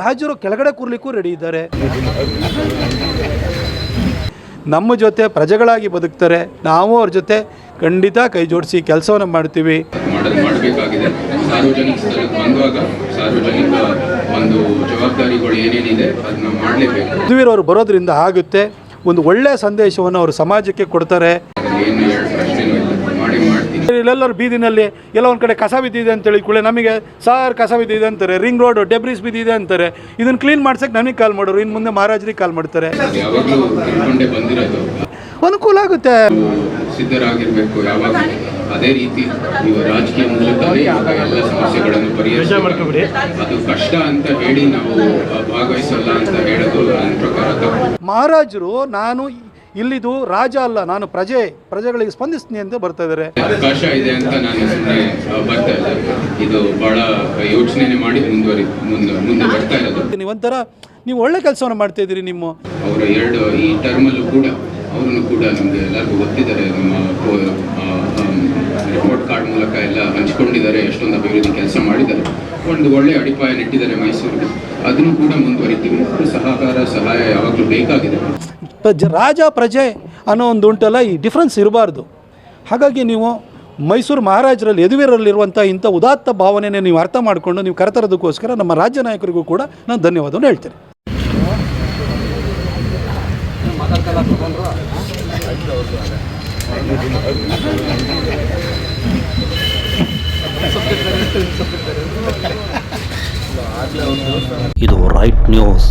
ರಾಜರು ಕೆಳಗಡೆ ಕೂರ್ಲಿಕ್ಕೂ ರೆಡಿ ಇದ್ದಾರೆ. ನಮ್ಮ ಜೊತೆ ಪ್ರಜೆಗಳಾಗಿ ಬದುಕ್ತಾರೆ. ನಾವು ಅವ್ರ ಜೊತೆ ಖಂಡಿತ ಕೈ ಜೋಡಿಸಿ ಕೆಲಸವನ್ನು ಮಾಡ್ತೀವಿ. ಮಾಡಬೇಕಾಗಿದೆ. ಸಾರ್ವಜನಿಕ ಸ್ಥಳಕ್ಕೆ ಬಂದಾಗ ಸಾರ್ವಜನಿಕ ಒಂದು ಜವಾಬ್ದಾರಿಗಳು ಏನೇನಿದೆ ಅದನ್ನ ಮಾಡಲೇಬೇಕು. ಯದುವೀರವರು ಬರೋದ್ರಿಂದ ಆಗುತ್ತೆ. ಒಂದು ಒಳ್ಳೆಯ ಸಂದೇಶವನ್ನು ಅವರು ಸಮಾಜಕ್ಕೆ ಕೊಡ್ತಾರೆ. ಏನು ಇಲ್ಲೆಲ್ಲರೂ ಬೀದಿನಲ್ಲಿ ಎಲ್ಲ ಒಂದು ಕಡೆ ಕಸ ಬಿದ್ದಿದೆ ಅಂತೇಳಿ ಕೂಡ ನಮಗೆ ಸಾರ್ ಕಸ ಬಿದ್ದಿದೆ ಅಂತಾರೆ ರಿಂಗ್ ರೋಡ್ ಡೆಬ್ರಿಸ್ ಬಿದ್ದಿದೆ ಅಂತಾರೆ ಇದನ್ನು ಕ್ಲೀನ್ ಮಾಡ್ಸಕ್ಕೆ ನನಗೆ ಕಾಲ್ ಮಾಡೋರು ಇನ್ನು ಮುಂದೆ ಮಹಾರಾಜರಿಗೆ ಕಾಲ್ ಮಾಡ್ತಾರೆ. ಅನುಕೂಲ ಆಗುತ್ತೆ. ಸಿದ್ಧರಾಗಿರ್ಬೇಕು ಯಾವಾಗ ಅದೇ ರೀತಿ ನೀವು ರಾಜಕೀಯ ಎಲ್ಲ ಸಮಸ್ಯೆಗಳನ್ನು ಅದು ಕಷ್ಟ ಅಂತ ಹೇಳಿ ನಾವು ಭಾಗವಹಿಸಲ್ಲ ಅಂತ ಹೇಳೋದು ನನ್ನ ಪ್ರಕಾರ ಮಹಾರಾಜರು ನಾನು ಇಲ್ಲಿದು ರಾಜ ಅಲ್ಲ ನಾನು ಪ್ರಜೆ ಪ್ರಜೆಗಳಿಗೆ ಸ್ಪಂದಿಸ್ತೀನಿ ಅಂತ ಬರ್ತಾ ಇದಾರೆ ಅವಕಾಶ ಇದೆ ಅಂತ ನಾನು ಸುಮ್ಮನೆ ಬರ್ತಾ ಇಲ್ಲ ಇದು ಬಹಳ ಯೋಚನೆ ಮಾಡಿ ಮುಂದುವರಿ ಮುಂದೆ ಮುಂದೆ ಬರ್ತಾ ಇರೋದು. ನೀವೊಂಥರ ನೀವು ಒಳ್ಳೆ ಕೆಲಸವನ್ನು ಮಾಡ್ತಾ ಇದ್ದೀರಿ ನಿಮ್ಮ. ಅವರ ಎರಡು ಈ ಟರ್ಮಲ್ಲೂ ಕೂಡ ಅವರನ್ನು ಕೂಡ ನಮಗೆ ಎಲ್ಲರಿಗೂ ಗೊತ್ತಿದ್ದಾರೆ ನಮ್ಮ ರಿಪೋರ್ಟ್ ಕಾರ್ಡ್ ಮೂಲಕ ಎಲ್ಲ ಹಂಚಿಕೊಂಡಿದ್ದಾರೆ ಎಷ್ಟೊಂದು ಅಭಿವೃದ್ಧಿ ಕೆಲಸ ಮಾಡಿದ್ದಾರೆ. ಒಂದು ಒಳ್ಳೆ ಅಡಿಪಾಯ ನೆಟ್ಟಿದ್ದಾರೆ ಮೈಸೂರಿಗೆ. ಅದನ್ನು ಕೂಡ ಮುಂದುವರಿತೀವಿ. ಸಹಕಾರ ಸಹಾಯ ಯಾವಾಗಲೂ ಬೇಕಾಗಿದೆ. ಪ್ರಜ ರಾಜ ಪ್ರಜೆ ಅನ್ನೋ ಒಂದು ಉಂಟಲ್ಲ, ಈ ಡಿಫ್ರೆನ್ಸ್ ಇರಬಾರ್ದು. ಹಾಗಾಗಿ ನೀವು ಮೈಸೂರು ಮಹಾರಾಜರಲ್ಲಿ ಯದುವೀರಲ್ಲಿರುವಂಥ ಇಂಥ ಉದಾತ್ತ ಭಾವನೆನೇ ನೀವು ಅರ್ಥ ಮಾಡಿಕೊಂಡು ನೀವು ಕರೆತರೋದಕ್ಕೋಸ್ಕರ ನಮ್ಮ ರಾಜ್ಯ ನಾಯಕರಿಗೂ ಕೂಡ ನಾನು ಧನ್ಯವಾದವನ್ನು ಹೇಳ್ತೇನೆ. ಇದು ರೈಟ್ ನ್ಯೂಸ್